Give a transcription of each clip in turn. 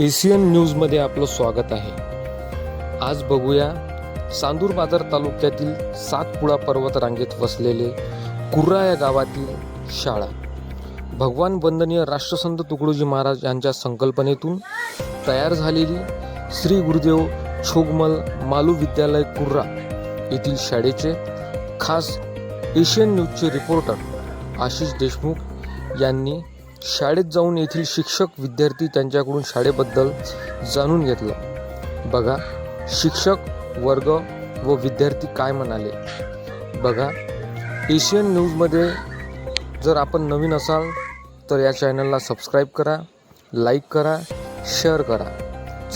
Asian न्यूजमध्ये आपलं स्वागत आहे. आज बघूया चांदूर बाजार तालुक्यातील सातपुडा पर्वत रांगेत वसलेले कुर्रा या गावातील शाळा. भगवान वंदनीय राष्ट्रसंत तुकडोजी महाराज यांच्या संकल्पनेतून तयार झालेली श्री गुरुदेव छोगमल मालू विद्यालय कुर्रा येथील शाळेचे खास Asian news reporter Ashish Deshmukh यांनी शाळेत जाऊन येथील शिक्षक विद्यार्थी त्यांच्याकडून शाळेबद्दल जाणून घेतलं. बघा शिक्षक वर्ग व विद्यार्थी काय म्हणाले? बघा एशियन न्यूजमध्ये जर आपण नवीन असाल तर या चॅनलला सबस्क्राईब करा लाईक करा शेअर करा.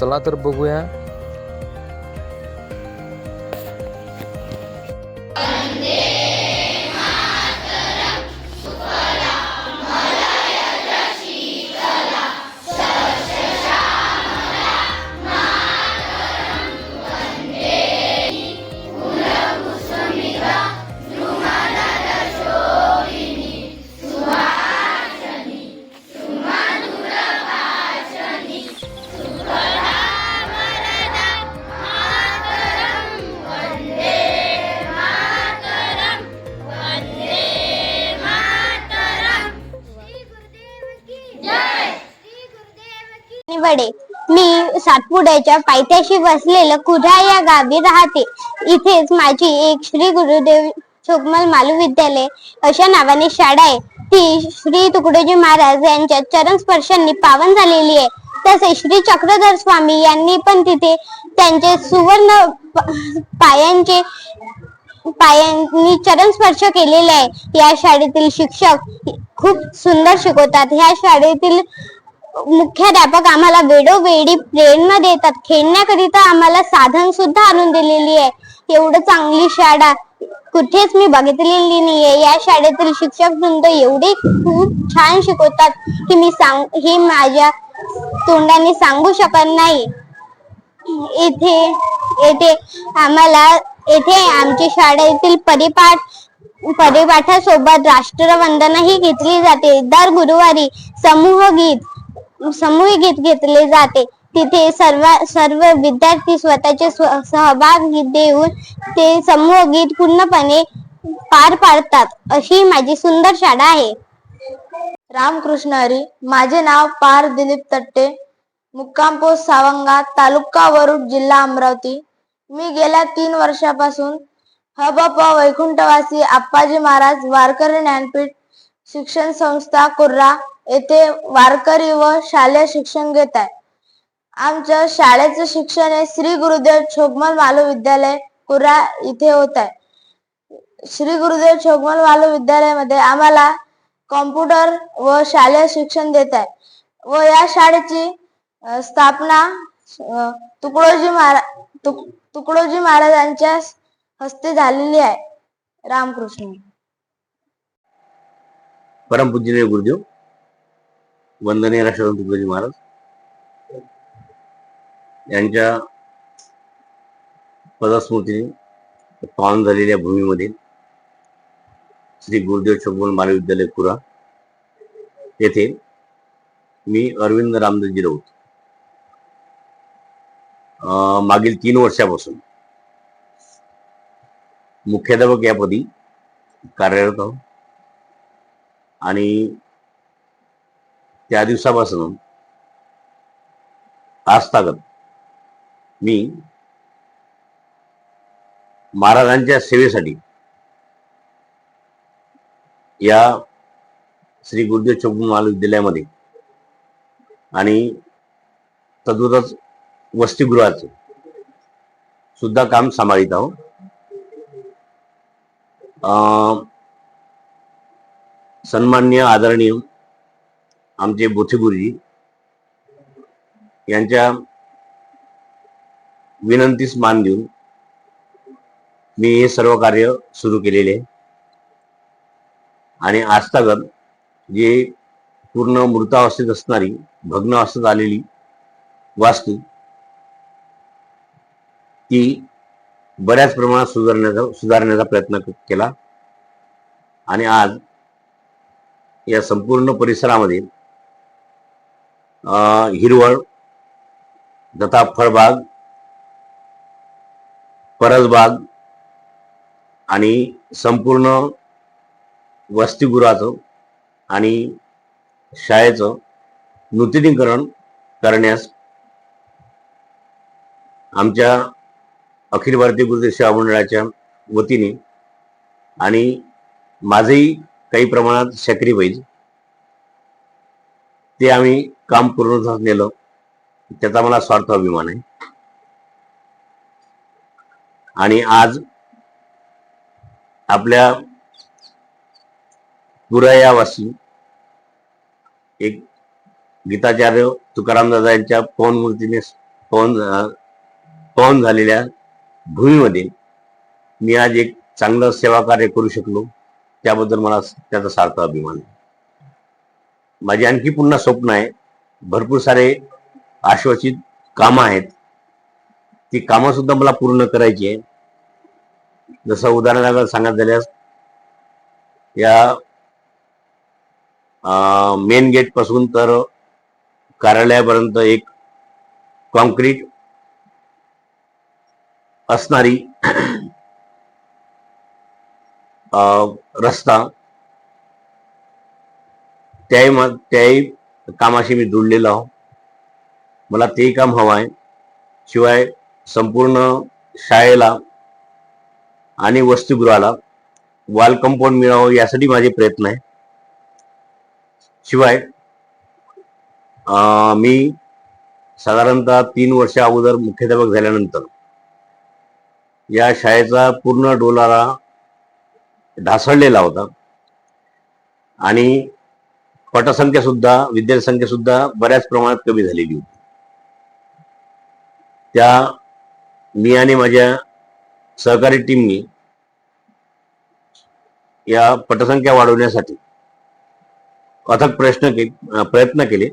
चला तर बघूया वडे मी सातपुड्याच्या पायथ्याशी वसलेलं कुऱ्हा या गावी राहते. इथेच माझी एक श्री गुरुदेव छोकमल मालू विद्यालय अशा नावाने शाळा आहे. ती श्री तुकडोजी महाराज यांच्या चरण स्पर्शांनी पावन झालेली आहे. तसेच श्री चक्रधर स्वामी यांनी पण तिथे त्यांचे सुवर्ण पायांचे पायांनी चरण स्पर्श केलेले आहे. या शाळेतील शिक्षक खूप सुंदर शिकवतात. ह्या शाळेतील मुख्याध्यापक आम्हाला वेळोवेळी प्रेरणा देतात. खेळण्याकरिता आम्हाला साधन सुद्धा आणून दिलेली आहे. एवढं चांगली शाळा कुठेच मी बघितलेली नाहीये. या शाळेतील शिक्षक वृंद एवढे खूप छान शिकवतात की मी सांग हे माझ्या तोंडाने सांगू शकत नाही. येथे येथे आम्हाला येथे आमच्या शाळेतील परिपाठ परिपाठासोबत राष्ट्रवंदनाही घेतली जाते. दर गुरुवारी समूह गीत समूह गीत घेतले जाते. तिथे सर्व सर्व विद्यार्थी स्वतःचे स्व- सहभाग देऊन ते समूह गीत पूर्णपणे पार पाडतात. अशी माझी सुंदर शाळा आहे. रामकृष्ण हरी माझे नाव पार दिलीप तट्टे मुक्काम पोस्ट सावंगा तालुका वरुड जिल्हा अमरावती. मी गेल्या तीन वर्षापासून हबप वैकुंठवासी आप्पाजी महाराज वारकरी ज्ञानपीठ शिक्षण संस्था कुर्रा येथे वारकरी व शालेय शिक्षण घेत आहे. आमच्या शाळेचं शिक्षण हे श्री गुरुदेव छोगमल मालू विद्यालय कुरा इथे होत आहे. श्री गुरुदेव छोगमल मालू विद्यालयामध्ये आम्हाला कॉम्प्युटर व शालेय शिक्षण देत आहे. व या शाळेची स्थापना तुकडोजी महाराज तुकडोजी महाराजांच्या हस्ते झालेली आहे. रामकृष्ण. परमपूजनीय गुरुदेव वंदनीय राष्ट्रपती तुकडोजी महाराज. यांच्या पदस्मृतीने पावन झालेल्या भूमीमध्ये श्री गुरुदेव चोगमल महाविद्यालय कुरा येथे मी अरविंद रामदासजी राऊत अं, मागील तीन वर्षापासून मुख्याध्यापक यापदी कार्यरत आहोत. आणि त्या दिवसापासून आजतागत मी महाराजांच्या सेवेसाठी या श्री गुरुदेव चौगुल महाविद्यालयामध्ये आणि तद्वतच वसतिगृहाचं सुद्धा काम सांभाळीत आहोत. अं, सन्मान्य आदरणीय आमचे बोथे गुरुजी यांच्या विनंतीस मान देऊन मी हे सर्व कार्य सुरू केलेले. आहे आणि आजतागत जे पूर्ण मृतावस्थेत असणारी भग्न अवस्थेत आलेली वास्तू ती बऱ्याच प्रमाणात सुधारण्याचा सुधारण्याचा प्रयत्न केला. आणि आज या संपूर्ण परिसरामध्ये हिरवळ तथा फळबाग परसबाग आणि संपूर्ण वसतिगृहाचं आणि शाळेचं नूतनीकरण करण्यास आमच्या अखिल भारतीय गुरुदेव सेवा मंडळाच्या वतीने आणि माझंही काही प्रमाणात शकरी पाहिजे ते आम्ही काम पूर्ण नेलं त्याचा मला स्वार्थ अभिमान आहे. आणि आज आपल्या पुरायावासी एक गीताचार्य तुकाराम दादा यांच्या पवन मूर्तीने पवन पवन झालेल्या भूमीमध्ये मी आज एक चांगलं सेवा कार्य करू शकलो त्याबद्दल मला त्याचा सार्थ अभिमान आहे. माझी आणखी पुन्हा स्वप्न आहे भरपूर सारे आश्वासित कामं आहेत. ती कामं सुद्धा मला पूर्ण करायची आहे जसं उदाहरणार्थ सांगत झाल्यास या मेन गेटपासून तर कार्यालयापर्यंत एक कॉन्क्रीट असणारी रस्ता त्याही त्याही कामाशी मी जुळलेलो आहो. मला तेही काम हवं आहे. शिवाय संपूर्ण शाळेला आणि वसतिगृहाला वॉल कंपाऊंड मिळावं यासाठी माझे प्रयत्न आहे शिवाय मी साधारणतः तीन वर्ष अगोदर मुख्याध्यापक झाल्यानंतर या शाळेचा पूर्ण डोलारा ढासळलेला होता. आणि पटसंख्या सुद्धा विद्यार्थी संख्या सुद्धा बऱ्याच प्रमाणात कमी झालेली होती. त्या मी आणि माझ्या सहकारी टीमनी या पटसंख्या वाढवण्यासाठी अथक प्रश्न के प्रयत्न केले.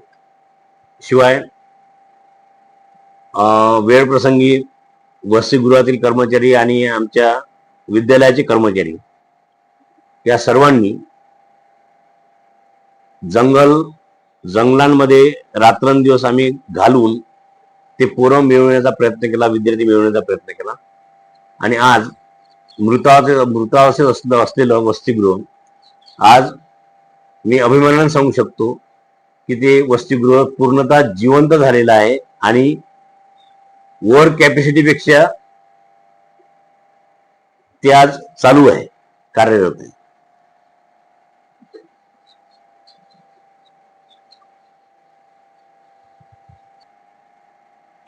शिवाय वेळ प्रसंगी वसतिगृहातील कर्मचारी आणि आमच्या विद्यालयाचे कर्मचारी या सर्वांनी जंगल जंगलांमध्ये रात्रंदिवस आम्ही घालून ते पोरं मिळवण्याचा प्रयत्न केला विद्यार्थी मिळवण्याचा प्रयत्न केला. आणि आज मृतावस्थेत मृतावस्थेत असलं असलेलं वसतिगृह आज मी अभिमानाने सांगू शकतो की ते वसतिगृह पूर्णतः जिवंत झालेलं आहे आणि वर कॅपॅसिटीपेक्षा ते आज चालू आहे कार्यरत आहे.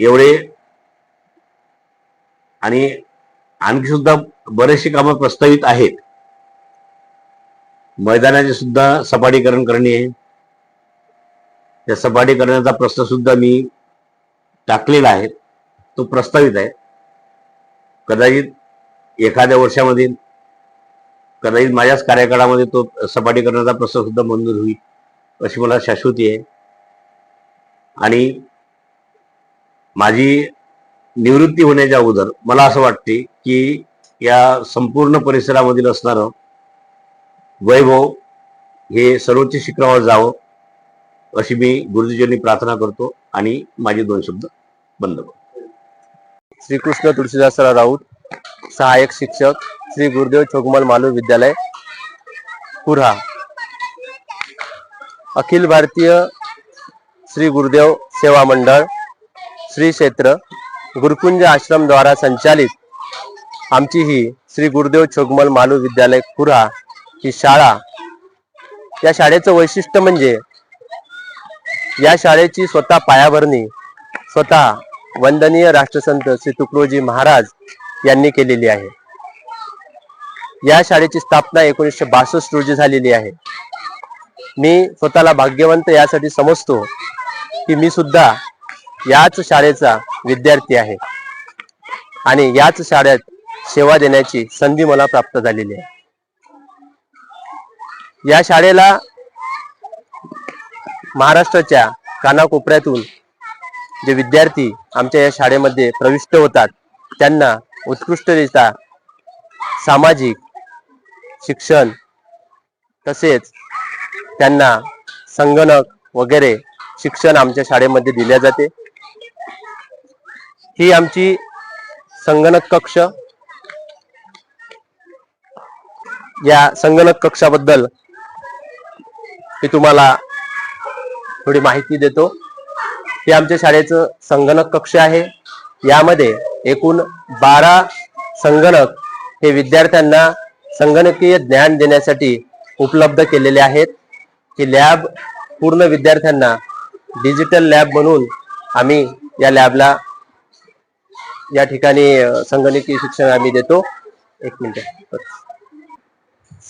एवढे आणि आणखी सुद्धा बरेचसे कामं प्रस्तावित आहेत. मैदानाचे सुद्धा सपाटीकरण करणे. आहे त्या सपाटीकरणाचा प्रस्ताव सुद्धा मी टाकलेला आहे. तो प्रस्तावित आहे. कदाचित एखाद्या वर्षामध्ये कदाचित माझ्याच कार्यकाळामध्ये तो सपाटीकरणाचा प्रस्ताव सुद्धा मंजूर होईल अशी मला शाश्वती आहे. आणि माझी निवृत्ती होण्याच्या अगोदर मला असं वाटते की या संपूर्ण परिसरामधील असणारं वैभव हे सर्वोच्च शिखरावर जावं अशी मी गुरुजींनी प्रार्थना करतो आणि माझे दोन शब्द बंद करतो श्रीकृष्ण तुळशीदासराव राऊत सहाय्यक शिक्षक श्री गुरुदेव छोकमल मालू विद्यालय पुरा अखिल भारतीय श्री गुरुदेव सेवा मंडळ श्री क्षेत्र गुरुकुंज आश्रम द्वारा संचालित आमची ही श्री गुरुदेव छोगमल मालू विद्यालय कुरा ही शाळा. या शाळेचं वैशिष्ट्य म्हणजे या शाळेची स्वतः पायाभरणी स्वतः वंदनीय राष्ट्रसंत श्री तुकडोजी महाराज यांनी केलेली आहे. या शाळेची स्थापना एकोणीसशे बासष्ट रोजी झालेली आहे. मी स्वतःला भाग्यवंत यासाठी समजतो की मी सुद्धा याच शाळेचा विद्यार्थी आहे. आणि याच शाळेत सेवा देण्याची संधी मला प्राप्त झालेली आहे. या शाळेला महाराष्ट्राच्या कानाकोपऱ्यातून जे विद्यार्थी आमच्या या शाळेमध्ये प्रविष्ट होतात त्यांना उत्कृष्टरित्या सामाजिक शिक्षण तसेच त्यांना संगणक वगैरे शिक्षण आमच्या शाळेमध्ये दिले जाते. ही आमची संगणक कक्ष. या संगणक कक्षाबद्दल मी तुम्हाला थोडी माहिती देतो. हे आमच्या शाळेचं संगणक कक्ष आहे. यामध्ये एकूण बारा संगणक हे विद्यार्थ्यांना संगणकीय ज्ञान देण्यासाठी उपलब्ध केलेले आहेत. ही लॅब पूर्ण विद्यार्थ्यांना डिजिटल लॅब म्हणून आम्ही या लॅबला या ठिकाणी संगणकीय शिक्षण आम्ही देतो. एक मिनिट.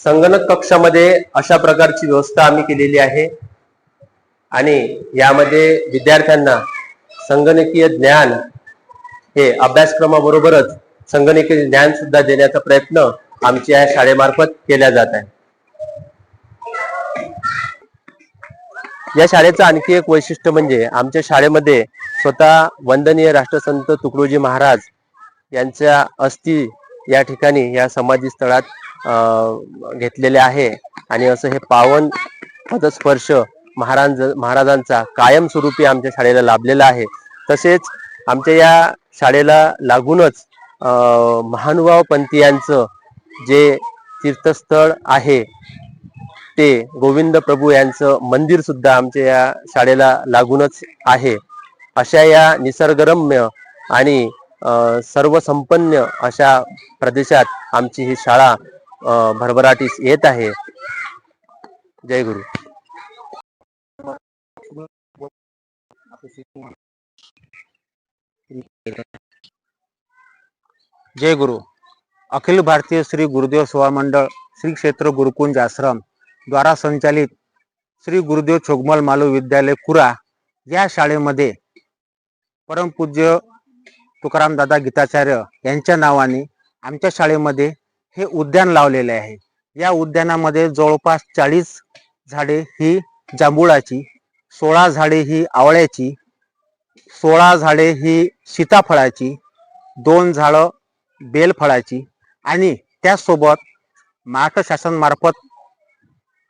संगणक कक्षामध्ये अशा प्रकारची व्यवस्था आम्ही केलेली आहे. आणि यामध्ये विद्यार्थ्यांना संगणकीय ज्ञान हे अभ्यासक्रमाबरोबरच संगणकीय ज्ञान सुद्धा देण्याचा प्रयत्न आमच्या या शाळेमार्फत केला जात आहे. या शाळेचं आणखी एक वैशिष्ट्य म्हणजे आमच्या शाळेमध्ये स्वतः वंदनीय राष्ट्रसंत तुकडोजी महाराज यांच्या अस्थि या ठिकाणी या समाधी स्थळात अं, घेतलेले आहे. आणि असं हे पावन पदस्पर्श महाराज महाराजांचा कायमस्वरूपी आमच्या शाळेला लाभलेला आहे. तसेच आमच्या या शाळेला लागूनच महानुभाव पंथीयांचं जे तीर्थस्थळ आहे ते गोविंद प्रभू यांचं मंदिर सुद्धा आमच्या या शाळेला लागूनच आहे. अशा या निसर्गरम्य आणि सर्व सर्वसंपन्न अशा प्रदेशात आमची ही शाळा भरभराटीस येत आहे. जय गुरु. जय गुरु. अखिल भारतीय श्री गुरुदेव सेवा मंडळ श्री क्षेत्र गुरुकुंज आश्रम. द्वारा संचालित श्री गुरुदेव छोगमल मालू विद्यालय कुरा या शाळेमध्ये परमपूज्य तुकाराम दादा गीताचार्य यांच्या नावाने आमच्या शाळेमध्ये हे उद्यान लावलेले आहे. या उद्यानामध्ये जवळपास चाळीस झाडे ही जांभुळाची सोळा झाडे ही आवळ्याची सोळा झाडे ही सीताफळाची दोन झाडं बेलफळाची आणि त्यासोबत महाराष्ट्र शासनामार्फत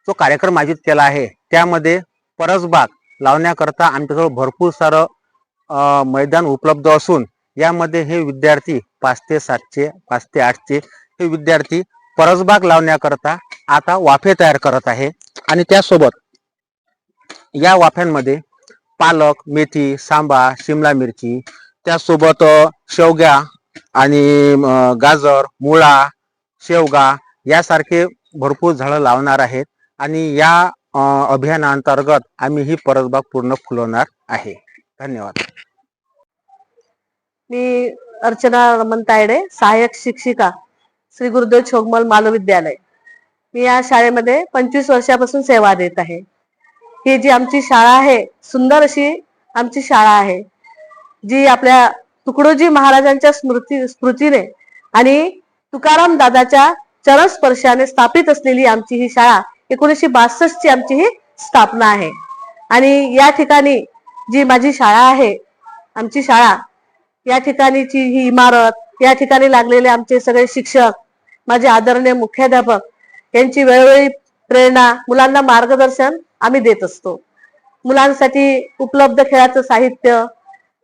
जो कार्यक्रम आयोजित केला आहे त्यामध्ये परसबाग लावण्याकरता आमच्याजवळ भरपूर सारं मैदान उपलब्ध असून यामध्ये हे विद्यार्थी पाच ते सातचे पाच ते आठचे हे विद्यार्थी परसबाग लावण्याकरता आता वाफे तयार करत आहे. आणि त्यासोबत या वाफ्यांमध्ये पालक मेथी सांबा शिमला मिरची त्यासोबत शेवग्या आणि गाजर मुळा शेवगा यासारखे भरपूर झाडं लावणार आहेत. आणि या अं, अभियानांतर्गत आम्ही ही परसबाग पूर्ण फुलवणार आहे. धन्यवाद. मी अर्चना रमन तायडे सहाय्यक शिक्षिका श्री गुरुदेव छोगमल मालव विद्यालय. मी या शाळेमध्ये पंचवीस वर्षापासून सेवा देत आहे. ही जी आमची शाळा आहे सुंदर अशी आमची शाळा आहे जी आपल्या तुकडोजी महाराजांच्या स्मृती स्मृतीने आणि तुकाराम दादाच्या चरण स्पर्शाने स्थापित असलेली आमची ही शाळा एकोणीसशे बासष्ट ची आमची ही स्थापना आहे. आणि या ठिकाणी जी माझी शाळा आहे आमची शाळा या ठिकाणीची ही इमारत या ठिकाणी लागलेले आमचे सगळे शिक्षक माझे आदरणीय मुख्याध्यापक यांची वेळोवेळी प्रेरणा मुलांना मार्गदर्शन आम्ही देत असतो. मुलांसाठी उपलब्ध खेळाचं साहित्य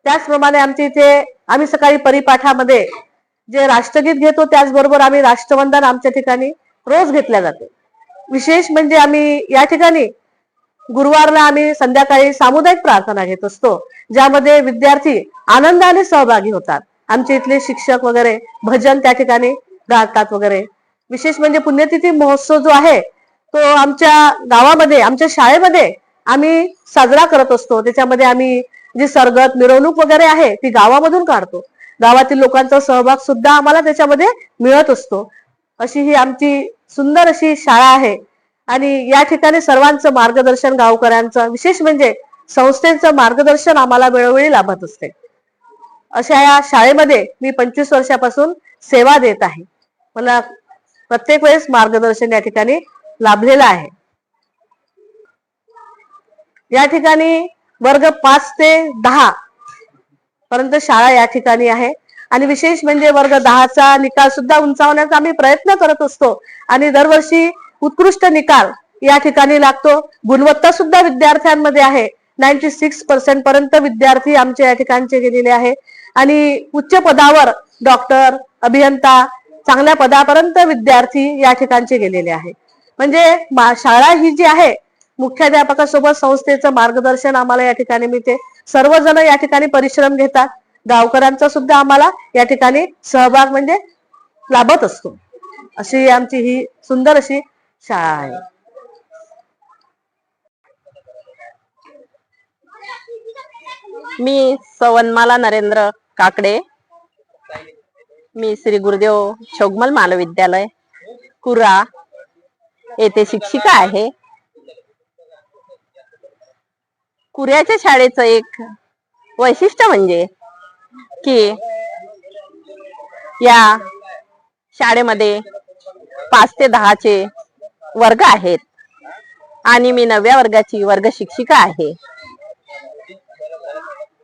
त्याचप्रमाणे आमच्या इथे आम्ही सकाळी परिपाठामध्ये जे राष्ट्रगीत घेतो त्याचबरोबर आम्ही राष्ट्रवंदन आमच्या ठिकाणी रोज घेतल्या जाते. विशेष म्हणजे आम्ही या ठिकाणी गुरुवारला आम्ही संध्याकाळी सामुदायिक प्रार्थना घेत असतो ज्यामध्ये विद्यार्थी आनंदाने सहभागी होतात. आमचे इथले शिक्षक वगैरे भजन त्या ठिकाणी गातात वगैरे. विशेष म्हणजे पुण्यतिथी महोत्सव जो आहे तो आमच्या गावामध्ये आमच्या शाळेमध्ये आम्ही साजरा करत असतो. त्याच्यामध्ये आम्ही जी सरगत मिरवणूक वगैरे आहे ती गावामधून काढतो. गावातील लोकांचा सहभाग सुद्धा आम्हाला त्याच्यामध्ये मिळत असतो. अशी ही आमची सुंदर अशी शाळा आहे. आणि या ठिकाणी सर्वांचं मार्गदर्शन गावकऱ्यांचं विशेष म्हणजे संस्थेचं मार्गदर्शन आम्हाला वेळोवेळी लाभत असते. अशा या शाळेमध्ये मी पंचवीस वर्षापासून सेवा देत आहे. मला प्रत्येक वेळेस मार्गदर्शन या ठिकाणी लाभलेलं आहे. या ठिकाणी वर्ग पाच ते दहा पर्यंत शाळा या ठिकाणी आहे. आणि विशेष म्हणजे वर्ग दहाचा निकाल सुद्धा उंचावण्याचा आम्ही प्रयत्न करत असतो. आणि दरवर्षी उत्कृष्ट निकाल या ठिकाणी लागतो. गुणवत्ता सुद्धा विद्यार्थ्यांमध्ये आहे. नाईन्टी सिक्स पर्सेंट पर्यंत विद्यार्थी आमचे या ठिकाणचे गेलेले आहे. आणि उच्च पदावर डॉक्टर अभियंता चांगल्या पदापर्यंत विद्यार्थी या ठिकाणचे गेलेले आहे. म्हणजे शाळा ही जी आहे मुख्याध्यापकासोबत संस्थेचं मार्गदर्शन आम्हाला या ठिकाणी मिळते. सर्वजण या ठिकाणी परिश्रम घेतात. गावकऱ्यांचा सुद्धा आम्हाला या ठिकाणी सहभाग म्हणजे लाभत असतो. अशी आमची ही सुंदर अशी शाळा आहे. मी सवनमाला नरेंद्र काकडे. मी श्री गुरुदेव शोगमल महाविद्यालय कुरा येथे शिक्षिका आहे. कुऱ्याच्या शाळेचं एक वैशिष्ट्य म्हणजे की या शाळेमध्ये पाच ते दहाचे वर्ग आहेत. आणि मी नवव्या वर्गाची वर्ग शिक्षिका आहे.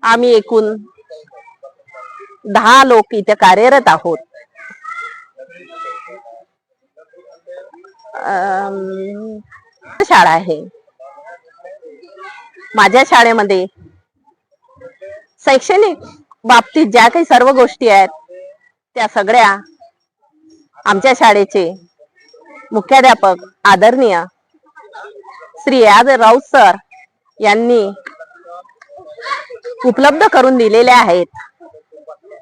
आम्ही एकूण दहा लोक इथे कार्यरत आहोत. शाळा आहे. माझ्या शाळेमध्ये शैक्षणिक बाबतीत ज्या काही सर्व गोष्टी आहेत त्या सगळ्या आमच्या शाळेचे मुख्याध्यापक आदरणीय श्री याद राऊत सर यांनी उपलब्ध करून दिलेले आहेत.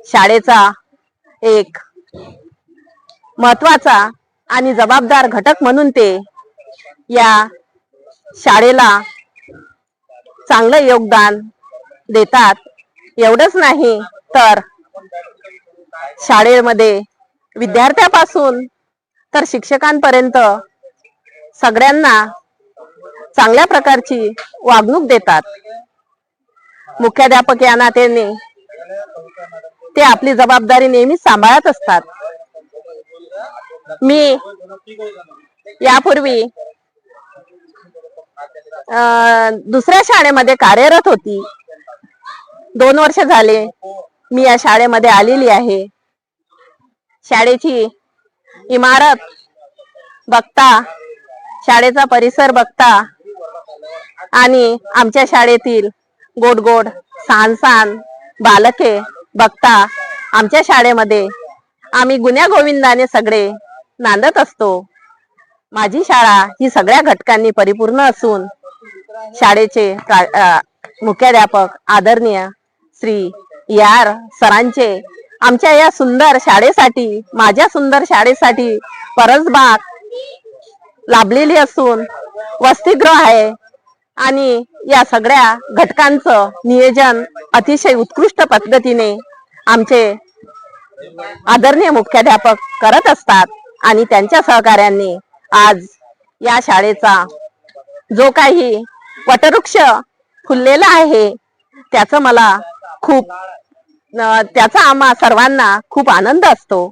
शाळेचा एक महत्त्वाचा आणि जबाबदार घटक म्हणून ते या शाळेला चांगलं योगदान देतात. एवढंच नाही तर शाळेमध्ये विद्यार्थ्यापासून तर शिक्षकांपर्यंत सगळ्यांना चांगल्या प्रकारची वागणूक देतात. मुख्याध्यापक या नात्याने ते आपली जबाबदारी नेहमी सांभाळत असतात. मी यापूर्वी अं, दुसऱ्या शाळेमध्ये कार्यरत होती. दोन वर्ष झाले मी या शाळेमध्ये आलेली आहे. शाळेची इमारत बघता शाळेचा परिसर बघता आणि आमच्या शाळेतील गोड गोड सहान सहान बालके बघता आमच्या शाळेमध्ये आम्ही गुन्ह्या गोविंदाने सगळे नांदत असतो. माझी शाळा ही सगळ्या घटकांनी परिपूर्ण असून शाळेचे मुख्याध्यापक आदरणीय स्त्री यार सरांचे. आमच्या या सुंदर शाळेसाठी माझ्या सुंदर शाळेसाठी परसबाग लाभलेली असून वसतिगृह आहे. आणि या सगळ्या घटकांचं नियोजन अतिशय उत्कृष्ट पद्धतीने आमचे आदरणीय मुख्याध्यापक करत असतात आणि त्यांच्या सहकार्याने आज या शाळेचा जो काही वटवृक्ष फुललेला आहे त्याचं मला खूप त्याचा आम्हा सर्वांना खूप आनंद असतो.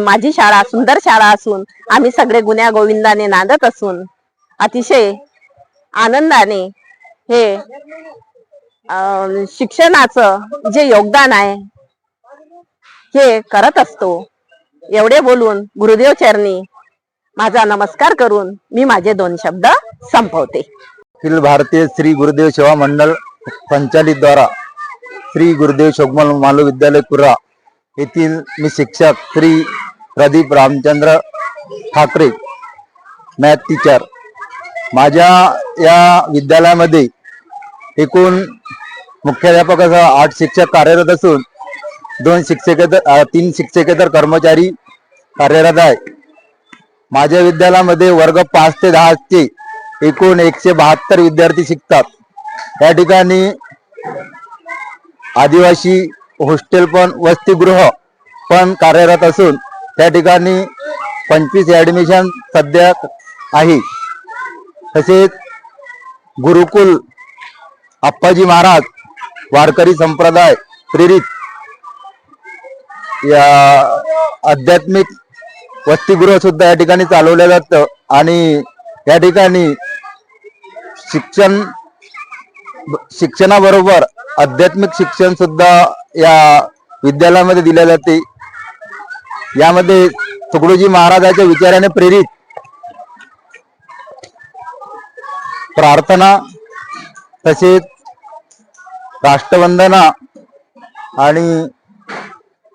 माझी शाळा सुंदर शाळा असून आम्ही सगळे गुन्ह्या गोविंदाने नांदत असून अतिशय आनंदाने हे शिक्षणाचं जे योगदान आहे हे करत असतो. एवढे बोलून गुरुदेव चरणी माझा नमस्कार करून मी माझे दोन शब्द संपवते. अखिल भारतीय श्री गुरुदेव सेवा मंडळ संचालित द्वारा श्री गुरुदेव शोकमल मालू विद्यालय कुर्रा येथील मी शिक्षक श्री प्रदीप रामचंद्र ठाकरे मॅथ टीचर माझ्या या विद्यालयामध्ये एकूण मुख्याध्यापकासह आठ शिक्षक कार्यरत असून दोन शिक्षकेतर तीन शिक्षकेतर कर्मचारी कार्यरत आहे. माझ्या विद्यालयामध्ये वर्ग पाच ते दहाचे एकूण एकशे बहात्तर विद्यार्थी शिकतात. या ठिकाणी आदिवासी हॉस्टेल पण वसतिगृह पण कार्यरत असून त्या ठिकाणी पंचवीस ॲडमिशन सध्या आहे. तसेच गुरुकुल आप्पाजी महाराज वारकरी संप्रदाय प्रेरित या आध्यात्मिक वसतिगृह सुद्धा या ठिकाणी चालवलं जातं आणि या ठिकाणी शिक्षण शिक्षणाबरोबर आध्यात्मिक शिक्षण सुद्धा या विद्यालयामध्ये दिले जाते यामध्ये तुकडोजी महाराजाच्या विचाराने प्रेरित. प्रार्थना तसेच राष्ट्रवंदना आणि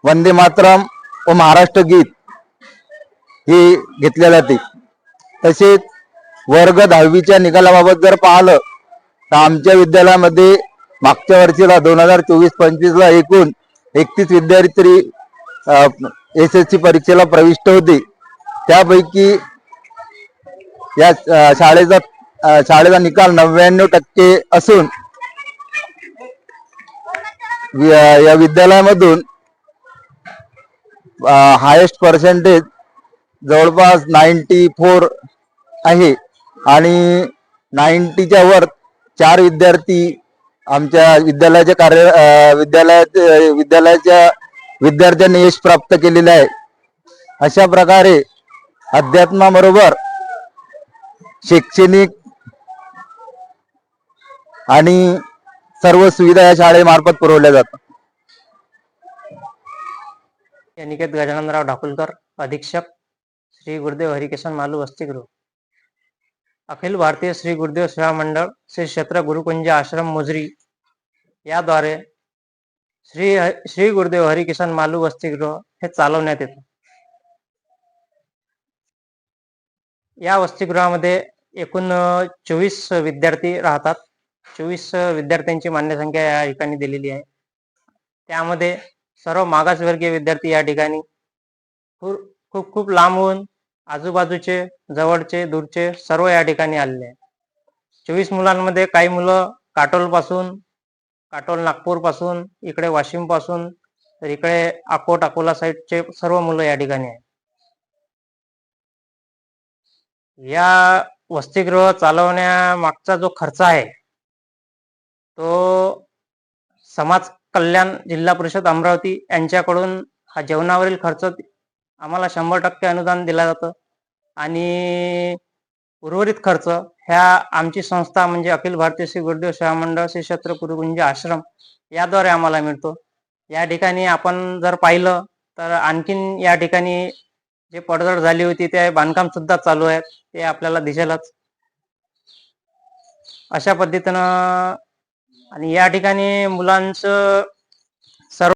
वंदे मातरम व महाराष्ट्र गीत हे घेतले जाते तसेच वर्ग दहावीच्या निकालाबाबत जर पाहिलं तर आमच्या विद्यालयामध्ये मागच्या वर्षीला दोन हजार चोवीस पंचवीसला एकूण एकतीस विद्यार्थी एस एस सी परीक्षेला प्रविष्ट होते. त्यापैकी या शाळेचा शाळेचा निकाल नव्याण्णव टक्के असून या विद्यालयामधून हायेस्ट पर्सेंटेज जवळपास नाईन्टी फोर आहे. आणि नाईन्टीच्या वर चार विद्यार्थी आमच्या विद्यालयाच्या कार्य विद्यालयात विद्यालयाच्या विद्यार्थ्यांनी यश प्राप्त केलेले आहे. अशा प्रकारे अध्यात्माबरोबर शैक्षणिक आणि सर्व सुविधा या शाळेमार्फत पुरवल्या जातात. अनिकेत गजाननराव ढाकुलकर अधीक्षक श्री गुरुदेव हरिकिशन मालू वसतिगृह. अखिल भारतीय श्री गुरुदेव सेवा मंडळ श्री क्षेत्र गुरुकुंज आश्रम मुजरी. याद्वारे श्री श्री गुरुदेव हरिकिशन मालू वसतिगृह हे चालवण्यात येतं. या वसतिगृहामध्ये एकूण चोवीस विद्यार्थी राहतात. चोवीस विद्यार्थ्यांची मान्य संख्या या ठिकाणी दिलेली आहे. त्यामध्ये सर्व मागासवर्गीय विद्यार्थी या ठिकाणी खूप खूप खूप लांबून आजूबाजूचे जवळचे दूरचे सर्व या ठिकाणी आलेले आहेत. चोवीस मुलांमध्ये काही मुलं काटोलपासून काटोल नागपूरपासून इकडे वाशिमपासून तर इकडे अकोट अकोला साईडचे सर्व मुलं या ठिकाणी आहेत. या वसतिगृह चालवण्यामागचा जो खर्च आहे तो समाज कल्याण जिल्हा परिषद अमरावती यांच्याकडून हा जेवणावरील खर्च आम्हाला शंभर टक्के अनुदान दिलं जातं. आणि उर्वरित खर्च ह्या आमची संस्था म्हणजे अखिल भारतीय श्री गुरुदेव सेवा मंडळ श्री क्षेत्र गुरुकुंज आश्रम याद्वारे आम्हाला मिळतो. या ठिकाणी आपण जर पाहिलं तर आणखीन या ठिकाणी जे पडझड झाली होती ते बांधकाम सुद्धा चालू आहे ते आपल्याला दिसेलच. अशा पद्धतीनं आणि या ठिकाणी मुलांचं